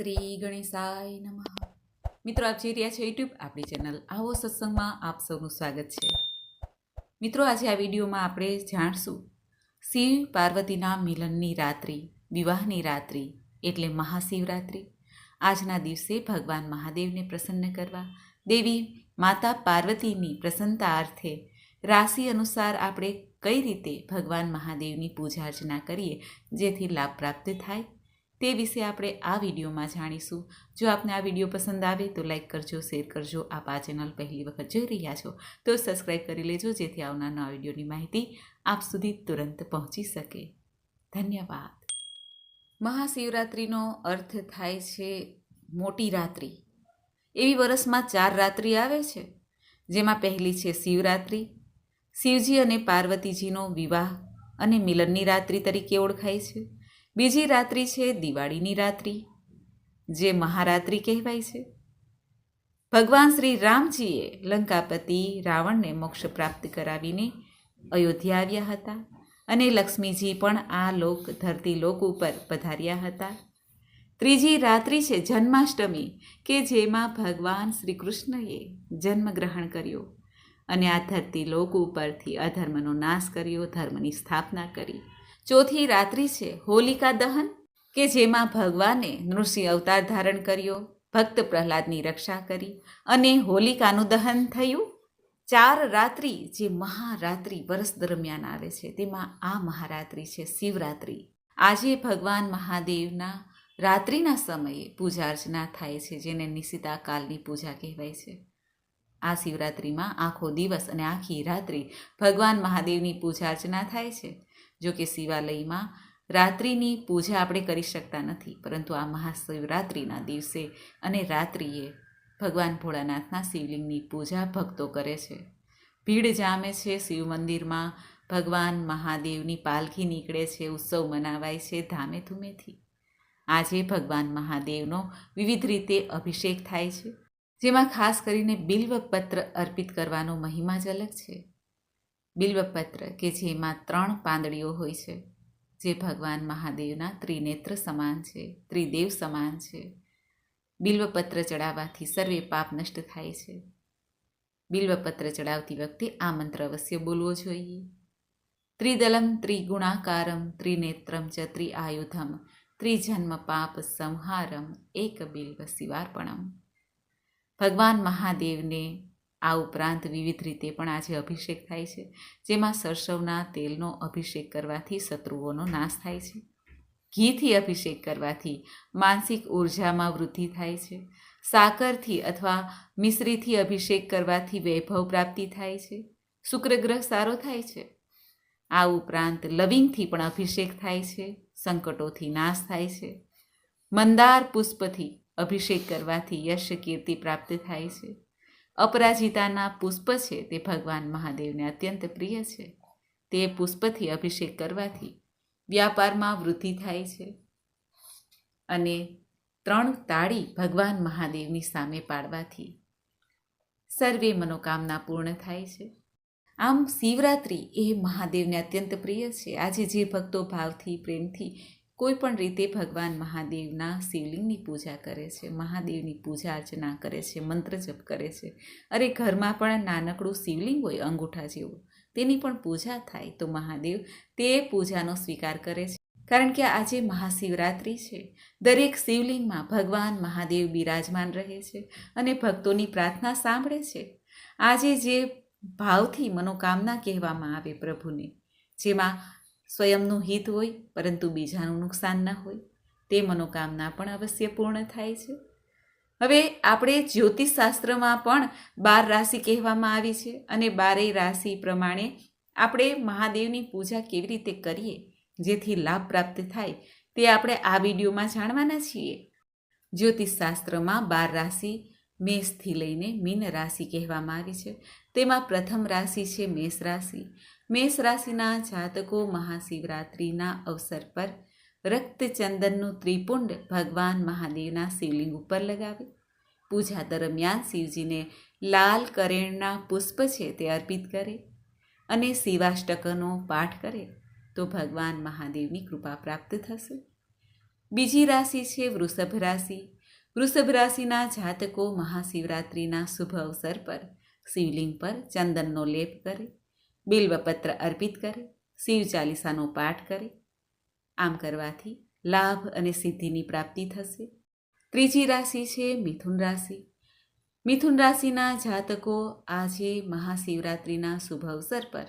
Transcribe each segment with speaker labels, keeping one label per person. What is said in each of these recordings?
Speaker 1: શ્રી ગણેશાય નમઃ. મિત્રો, આપ જોઈ રહ્યા છો યુટ્યુબ આપણી ચેનલ આવો સત્સંગમાં આપ સૌનું સ્વાગત છે. મિત્રો, આજે આ વિડીયોમાં આપણે જાણશું, શિવ પાર્વતીના મિલનની રાત્રિ, વિવાહની રાત્રિ એટલે મહાશિવરાત્રિ. આજના દિવસે ભગવાન મહાદેવને પ્રસન્ન કરવા, દેવી માતા પાર્વતીની પ્રસન્નતા અર્થે રાશિ અનુસાર આપણે કઈ રીતે ભગવાન મહાદેવની પૂજા અર્ચના કરીએ, જેથી લાભ પ્રાપ્ત થાય. તે વિશે આપણે આ વિડીયોમાં જાણીશું. જો આપને આ વીડિયો પસંદ આવે તો લાઈક કરજો, શેર કરજો. આપ આ ચેનલ પહેલી વખત જોઈ રહ્યા છો તો સબસ્ક્રાઈબ કરી લેજો, જેથી આવનાર નવા વિડીયોની માહિતી આપ સુધી તુરંત પહોંચી શકે. ધન્યવાદ. મહાશિવરાત્રિનો અર્થ થાય છે મોટી રાત્રિ. એવી વર્ષમાં ચાર રાત્રિ આવે છે, જેમાં પહેલી છે શિવરાત્રિ. શિવજી અને પાર્વતીજીનો વિવાહ અને મિલનની રાત્રિ તરીકે ઓળખાય છે. બીજી રાત્રિ છે દિવાળીની રાત્રિ, જે મહારાત્રિ કહેવાય છે. ભગવાન શ્રી રામજીએ લંકાપતિ રાવણને મોક્ષ પ્રાપ્ત કરાવીને અયોધ્યા આવ્યા હતા અને લક્ષ્મીજી પણ આ લોક, ધરતી લોક ઉપર પધાર્યા હતા. ત્રીજી રાત્રિ છે જન્માષ્ટમી, કે જેમાં ભગવાન શ્રી કૃષ્ણએ જન્મગ્રહણ કર્યો અને આ ધરતી લોક ઉપરથી અધર્મનો નાશ કર્યો, ધર્મની સ્થાપના કરી. ચોથી રાત્રિ છે, હોલિકા દહન, કે જેમાં ભગવાને નૃસિંહ અવતાર ધારણ કર્યો, ભક્ત પ્રહલાદની રક્ષા કરી અને હોલિકાનું દહન થયું. ચાર રાત્રિ જે મહારાત્રિ વર્ષ દરમિયાન આવે છે, તેમાં આ મહારાત્રિ છે, શિવરાત્રિ. આજે ભગવાન મહાદેવના રાત્રિના સમયે પૂજા અર્ચના થાય છે, જેને નિશિતા કાલની પૂજા કહેવાય છે. આ શિવરાત્રિમાં આખો દિવસ અને આખી રાત્રિ ભગવાન મહાદેવની પૂજા અર્ચના થાય છે. જો કે શિવાલયમાં રાત્રિની પૂજા આપણે કરી શકતા નથી, પરંતુ આ મહાશિવરાત્રિના દિવસે અને રાત્રિએ ભગવાન ભોળાનાથના શિવલિંગની પૂજા ભક્તો કરે છે. ભીડ જામે છે, શિવ મંદિરમાં ભગવાન મહાદેવની પાલખી નીકળે છે, ઉત્સવ મનાવાય છે ધામે ધૂમેથી આજે ભગવાન મહાદેવનો વિવિધ રીતે અભિષેક થાય છે, જેમાં ખાસ કરીને બિલ્વપત્ર અર્પિત કરવાનો મહિમા જ અલગ છે. બિલ્વપત્ર, કે જેમાં ત્રણ પાંદડીઓ હોય છે, જે ભગવાન મહાદેવના ત્રિનેત્ર સમાન છે, ત્રિદેવ સમાન છે. બિલ્વપત્ર ચડાવવાથી સર્વે પાપ નષ્ટ થાય છે. બિલ્વપત્ર ચડાવતી વખતે આ મંત્ર અવશ્ય બોલવો જોઈએ. ત્રિદલમ, ત્રિગુણાકારમ, ત્રિનેત્રમ ચ ત્રિઆયુધમ, ત્રિજન્મ પાપ સંહારમ, એક બિલ્વ શિવાર્પણમ. ભગવાન મહાદેવને આ ઉપરાંત વિવિધ રીતે પણ આજે અભિષેક થાય છે, જેમાં સરસવના તેલનો અભિષેક કરવાથી શત્રુઓનો નાશ થાય છે. ઘીથી અભિષેક કરવાથી માનસિક ઉર્જામાં વૃદ્ધિ થાય છે. સાકરથી અથવા મિશ્રીથી અભિષેક કરવાથી વૈભવ પ્રાપ્તિ થાય છે. શુક્રગ્રહ સારો થાય છે. આ ઉપરાંત લવિંગથી પણ અભિષેક થાય છે, સંકટોથી નાશ થાય છે. મંદાર પુષ્પથી અભિષેક કરવાથી યશ કીર્તિ પ્રાપ્ત થાય છે. અપરાજિતાના પુષ્પ છે તે ભગવાન મહાદેવને અત્યંત પ્રિય છે. તે પુષ્પથી અભિષેક કરવાથી વ્યાપારમાં વૃદ્ધિ થાય છે અને ત્રણ તાળી ભગવાન મહાદેવની સામે પાડવાથી સર્વે મનોકામના પૂર્ણ થાય છે. આમ શિવરાત્રિ એ મહાદેવને અત્યંત પ્રિય છે. આજે જે ભક્તો ભાવથી, પ્રેમથી કોઈ પણ રીતે ભગવાન મહાદેવના શિવલિંગની પૂજા કરે છે, મહાદેવની પૂજા અર્ચના કરે છે, મંત્ર જપ કરે છે. અરે, ઘરમાં પણ નાનકડું શિવલિંગ હોય, અંગૂઠા જેવું, તેની પણ પૂજા થાય તો મહાદેવ તે પૂજાનો સ્વીકાર કરે છે. કારણ કે આજે મહાશિવરાત્રિ છે. દરેક શિવલિંગમાં ભગવાન મહાદેવ બિરાજમાન રહે છે અને ભક્તોની પ્રાર્થના સાંભળે છે. આજે જે ભાવથી મનોકામના કહેવામાં આવે પ્રભુને, જેમાં સ્વયંનું હિત હોય, પરંતુ બીજાનું નુકસાન ન હોય, તે મનોકામના પણ અવશ્ય પૂર્ણ થાય છે. હવે આપણે જ્યોતિષશાસ્ત્રમાં પણ બાર રાશિ કહેવામાં આવી છે અને બારેય રાશિ પ્રમાણે આપણે મહાદેવની પૂજા કેવી રીતે કરીએ, જેથી લાભ પ્રાપ્ત થાય, તે આપણે આ વિડીયોમાં જાણવાના છીએ. જ્યોતિષશાસ્ત્રમાં બાર રાશિ મેષથી લઈને મીન રાશિ કહેવામાં આવી છે. તેમાં પ્રથમ રાશિ છે મેષ રાશિ. મેષ રાશિના જાતકો મહાશિવરાત્રિના અવસર પર રક્તચંદનનું ત્રિપુંડ ભગવાન મહાદેવના શિવલિંગ ઉપર લગાવે. પૂજા દરમિયાન શિવજીને લાલ કરેણના પુષ્પ છે તે અર્પિત કરે અને શિવાષ્ટકનો પાઠ કરે તો ભગવાન મહાદેવની કૃપા પ્રાપ્ત થશે. બીજી રાશિ છે વૃષભ રાશિ. વૃષભ રાશિના જાતકો મહાશિવરાત્રિના શુભ અવસર પર શિવલિંગ પર ચંદનનો લેપ કરે, બિલ્વપત્ર અર્પિત કરે, શિવ ચાલીસાનો પાઠ કરે. આમ કરવાથી લાભ અને સિદ્ધિની પ્રાપ્તિ થશે. ત્રીજી રાશિ છે મિથુન રાશિ. મિથુન રાશિના જાતકો આજે મહાશિવરાત્રિના શુભ અવસર પર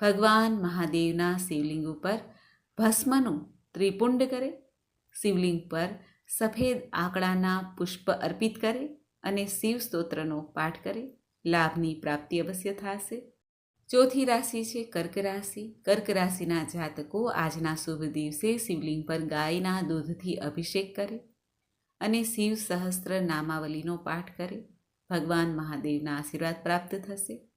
Speaker 1: ભગવાન મહાદેવના શિવલિંગ ઉપર ભસ્મનું ત્રિપુંડ કરે. શિવલિંગ પર સફેદ આંકડાના પુષ્પ અર્પિત કરે અને શિવ સ્તોત્રનો પાઠ કરે. લાભની પ્રાપ્તિ અવશ્ય થશે. ચોથી રાશિ છે કર્ક રાશિ. કર્ક રાશિના જાતકો આજના શુભ દિવસે શિવલિંગ પર ગાયના દૂધથી અભિષેક કરે અને શિવ સહસ્ત્ર નામાવલીનો પાઠ કરે. ભગવાન મહાદેવના આશીર્વાદ પ્રાપ્ત થશે.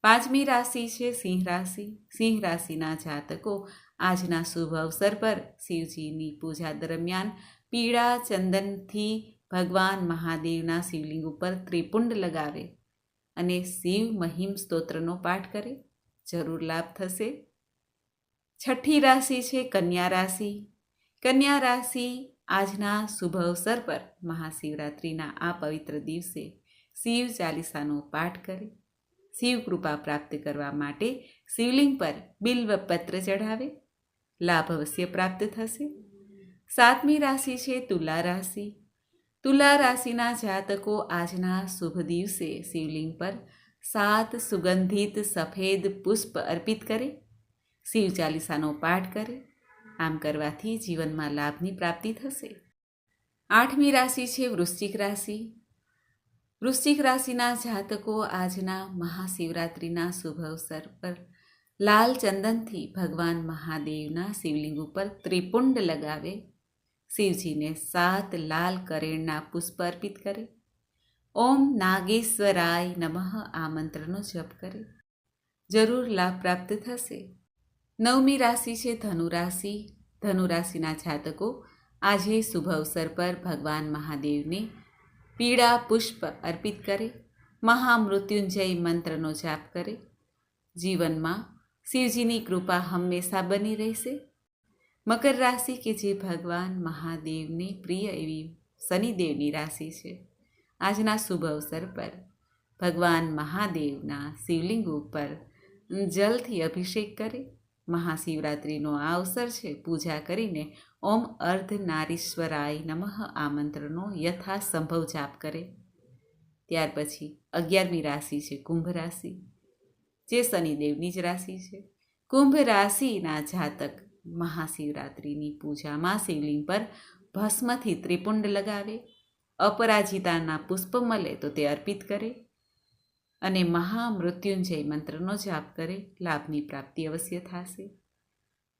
Speaker 1: પાંચમી રાશિ છે સિંહ રાશિ. સિંહ રાશિના જાતકો આજના શુભ અવસર પર શિવજીની પૂજા દરમિયાન પીળા ચંદનથી ભગવાન મહાદેવના શિવલિંગ ઉપર ત્રિપુંડ લગાવે અને શિવ મહિમ સ્તોત્રનો પાઠ કરે. જરૂર લાભ થશે. છઠ્ઠી રાશિ છે કન્યા રાશિ. કન્યા રાશિ આજના શુભ અવસર પર મહાશિવરાત્રિના આ પવિત્ર દિવસે શિવ ચાલીસાનો પાઠ કરે. શિવ કૃપા પ્રાપ્ત કરવા માટે શિવલિંગ પર બિલ્વ પત્ર ચઢાવે. લાભ અવશ્ય પ્રાપ્ત થશે. સાતમી રાશિ છે તુલા રાશિ. તુલા રાશિના જાતકો આજના શુભ દિવસે શિવલિંગ પર સાત સુગંધિત સફેદ પુષ્પ અર્પિત કરે, શિવ ચાલીસાનો પાઠ કરે, આમ કરવાથી જીવનમાં લાભની પ્રાપ્તિ થશે. આઠમી રાશિ છે વૃશ્ચિક રાશિ. વૃશ્ચિક રાશિના જાતકો આજના મહાશિવરાત્રિના શુભ અવસર પર લાલ ચંદનથી ભગવાન મહાદેવના શિવલિંગ ઉપર ત્રિપુંડ લગાવે શિવજીને સાત લાલ કરેણના પુષ્પ અર્પિત કરે. ઓમ નાગેશ્વરાય નમઃ આ મંત્રનો જપ કરે. જરૂર લાભ પ્રાપ્ત થશે. નવમી રાશિ છે ધનુ રાશિ ધનુ રાશિના જાતકો, આજે શુભ અવસર પર ભગવાન મહાદેવને પીળા પુષ્પ અર્પિત કરે. મહામૃત્યુંજય મંત્રનો જાપ કરે. જીવનમાં શિવજીની કૃપા હંમેશા બની રહેશે. મકર રાશિ કે જે ભગવાન મહાદેવની પ્રિય એવી શનિદેવની રાશિ છે. આજના શુભ અવસર પર ભગવાન મહાદેવના શિવલિંગ ઉપર જલથી અભિષેક કરે. મહાશિવરાત્રિનો આ અવસર છે. પૂજા કરીને ઓમ અર્ધ નારીશ્વરાય નમઃ આ મંત્રનો યથાસંભવ જાપ કરે. ત્યાર પછી અગિયારમી રાશિ છે કુંભ રાશિ, જે શનિદેવની જ રાશિ છે. કુંભ રાશિના જાતક મહાશિવરાત્રિની પૂજામાં શિવલિંગ પર ભસ્મથી ત્રિપુંડ લગાવે. અપરાજિતાના પુષ્પ મળે તો તે અર્પિત કરે અને મહામૃત્યુંજય મંત્રનો જાપ કરે. લાભની પ્રાપ્તિ અવશ્ય થશે.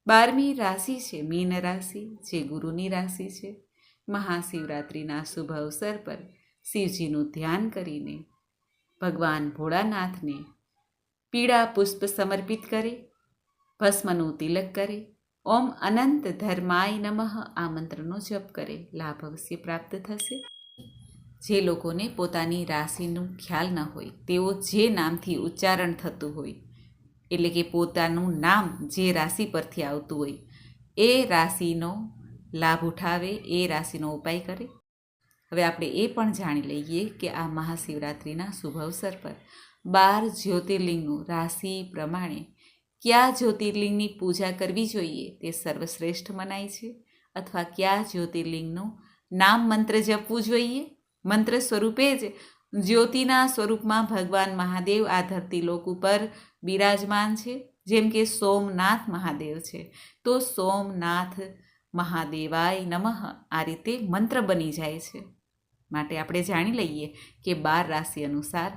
Speaker 1: બારમી રાશિ છે, મીન રાશિ, જે ગુરુની રાશિ છે. મહાશિવરાત્રિના શુભ અવસર પર શિવજીનું ધ્યાન કરીને ભગવાન ભોળાનાથને પીળા પુષ્પ સમર્પિત કરે, ભસ્મનું તિલક કરે ઓમ અનંત ધર્માય નમઃ. આ મંત્રનો જપ કરે. લાભ અવશ્ય પ્રાપ્ત થશે. જે લોકોને પોતાની રાશિનું ખ્યાલ ન હોય, તેઓ જે નામથી ઉચ્ચારણ થતું હોય, એટલે કે પોતાનું નામ જે રાશિ પરથી આવતું હોય, એ રાશિનો લાભ ઉઠાવે, એ રાશિનો ઉપાય કરે. હવે આપણે એ પણ જાણી લઈએ કે આ મહાશિવરાત્રિના શુભ અવસર પર બાર જ્યોતિર્લિંગનું રાશિ પ્રમાણે કયા જ્યોતિર્લિંગની પૂજા કરવી જોઈએ તે સર્વશ્રેષ્ઠ મનાય છે? અથવા કયા જ્યોતિર્લિંગનું નામ મંત્ર જપવું જોઈએ? મંત્ર સ્વરૂપે જ જ્યોતિના સ્વરૂપમાં ભગવાન મહાદેવ આ ધરતી લોક ઉપર બિરાજમાન છે. જેમ કે સોમનાથ મહાદેવ છે. તો સોમનાથ મહાદેવાય નમઃ આ રીતે મંત્ર બની જાય છે. માટે આપણે જાણી લઈએ કે બાર રાશિ અનુસાર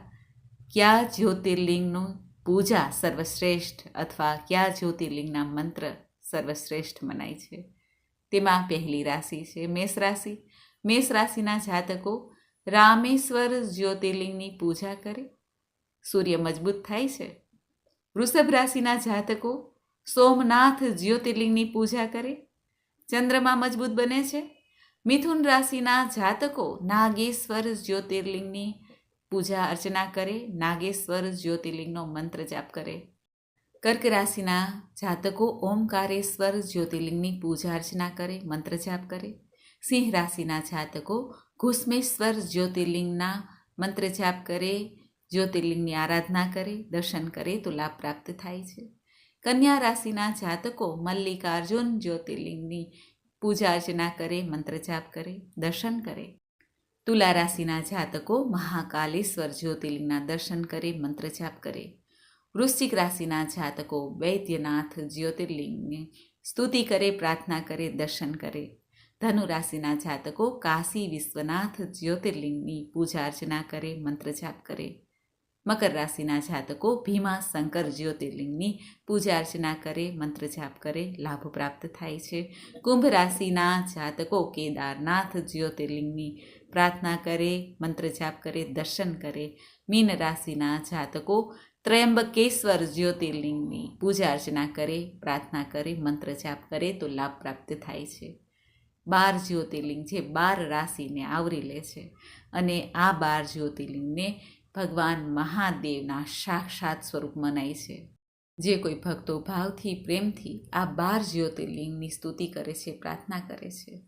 Speaker 1: કયા જ્યોતિર્લિંગનું પૂજા સર્વશ્રેષ્ઠ અથવા કયા જ્યોતિર્લિંગના મંત્ર સર્વશ્રેષ્ઠ મનાય છે? તેમાં પહેલી રાશિ છે મેષ રાશિ. મેષ રાશિના જાતકો રામેશ્વર જ્યોતિર્લિંગની પૂજા કરે. સૂર્ય મજબૂત થાય છે. વૃષભ રાશિના જાતકો સોમનાથ જ્યોતિર્લિંગની પૂજા કરે. ચંદ્રમા મજબૂત બને છે. મિથુન રાશિના જાતકો નાગેશ્વર જ્યોતિર્લિંગની પૂજા અર્ચના કરે, નાગેશ્વર જ્યોતિર્લિંગનો મંત્ર જાપ કરે. કર્ક રાશિના જાતકો ઓમકારેશ્વર જ્યોતિર્લિંગની પૂજા અર્ચના કરે, મંત્ર જાપ કરે. સિંહ રાશિના જાતકો ઘુસ્મેશ્વર જ્યોતિર્લિંગના મંત્ર જાપ કરે, જ્યોતિર્લિંગની આરાધના કરે, દર્શન કરે તો લાભ પ્રાપ્ત થાય છે. કન્યા રાશિના જાતકો મલ્લિકાર્જુન જ્યોતિર્લિંગની પૂજા અર્ચના કરે, મંત્ર જાપ કરે, દર્શન કરે. તુલા રાશિના જાતકો મહાકાલેશ્વર જ્યોતિર્લિંગના દર્શન કરે મંત્ર જાપ કરે. વૃશ્ચિક રાશિના જાતકો વૈદ્યનાથ જ્યોતિર્લિંગની સ્તુતિ કરે, પ્રાર્થના કરે, દર્શન કરે. ધનુ રાશિના જાતકો કાશી વિશ્વનાથ જ્યોતિર્લિંગની પૂજા અર્ચના કરે મંત્ર જાપ કરે. મકર રાશિના જાતકો ભીમા, શંકર, જ્યોતિર્લિંગની પૂજા અર્ચના કરે મંત્ર જાપ કરે, લાભ પ્રાપ્ત થાય છે. કુંભ રાશિના જાતકો કેદારનાથ જ્યોતિર્લિંગની પ્રાર્થના કરે મંત્ર જાપ કરે, દર્શન કરે. મીન રાશિના જાતકો ત્રયંબકેશ્વર જ્યોતિર્લિંગની પૂજા અર્ચના કરે, પ્રાર્થના કરે મંત્ર જાપ કરે તો લાભ પ્રાપ્ત થાય છે. બાર જ્યોતિર્લિંગ જે બાર રાશિને આવરી લે છે અને આ બાર જ્યોતિર્લિંગને ભગવાન મહાદેવના સાક્ષાત સ્વરૂપ મનાય છે. જે કોઈ ભક્તો ભાવથી, પ્રેમથી આ બાર જ્યોતિર્લિંગની સ્તુતિ કરે છે, પ્રાર્થના કરે છે.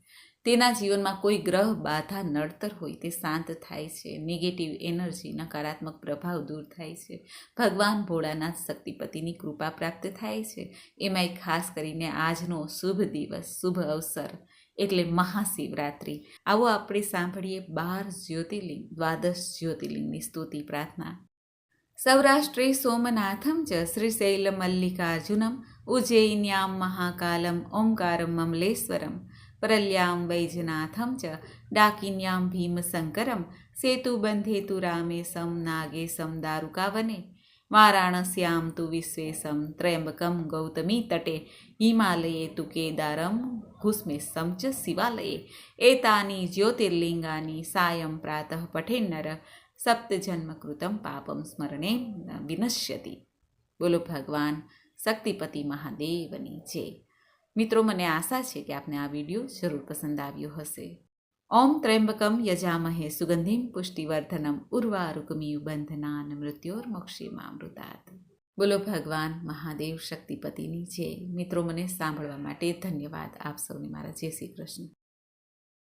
Speaker 1: તેના જીવનમાં કોઈ ગ્રહ બાધા, નડતર હોય તે શાંત થાય છે. નેગેટિવ એનર્જી, નકારાત્મક પ્રભાવ દૂર થાય છે. ભગવાન ભોળાનાથ શક્તિપતિની કૃપા પ્રાપ્ત થાય છે. એમાંય ખાસ કરીને આજનો શુભ દિવસ, શુભ અવસર એટલે મહાશિવરાત્રિ. આવો આપણે સાંભળીએ બાર જ્યોતિર્લિંગ, દ્વાદશ જ્યોતિર્લિંગની સ્તુતિ પ્રાર્થના. સૌરાષ્ટ્રે સોમનાથમ ચ શ્રીશૈલ મલ્લિકાર્જુનમ ઉજ્જૈન્યામ મહાકાલમ ઓમકારમ મમલેશ્વરમ, પરલ્યામ વૈજનાથમ ચ, ડાકિન્યામ ભીમશંકરમ સેતુબંધેતુ રામેશમ નાગેશમ, દારુકાવને વારાણસ્યામ તુ વિશ્વેશમ ત્રયંબકમ ગૌતમી તટે હિમાલયે તુ કેદારમ ઘુસ્મેશમ ચ શિવાલયે એતાની જ્યોતિર્લિંગાની સાયં પ્રાતઃ પઠેન્નર સપ્તજન્મકૃતમ પાપમ સ્મરણે વિનશ્યતિ બોલો ભગવાન શક્તિપતિ મહાદેવની જય મિત્રો મને આશા છે કે આપને આ વીડિયો જરૂર પસંદ આવ્યો હશે। ઓમ ત્રેમ્બકમ યજામહે સુગંધિમ પુષ્ટિવર્ધનમ ઉર્વારુકમિયુ બંધનાન મૃત્યોર્મોક્ષીમામૃતાત બોલો ભગવાન મહાદેવ શક્તિપતિની જય મિત્રો મને સાંભળવા માટે ધન્યવાદ આપ સૌને મારા જય શ્રી કૃષ્ણ।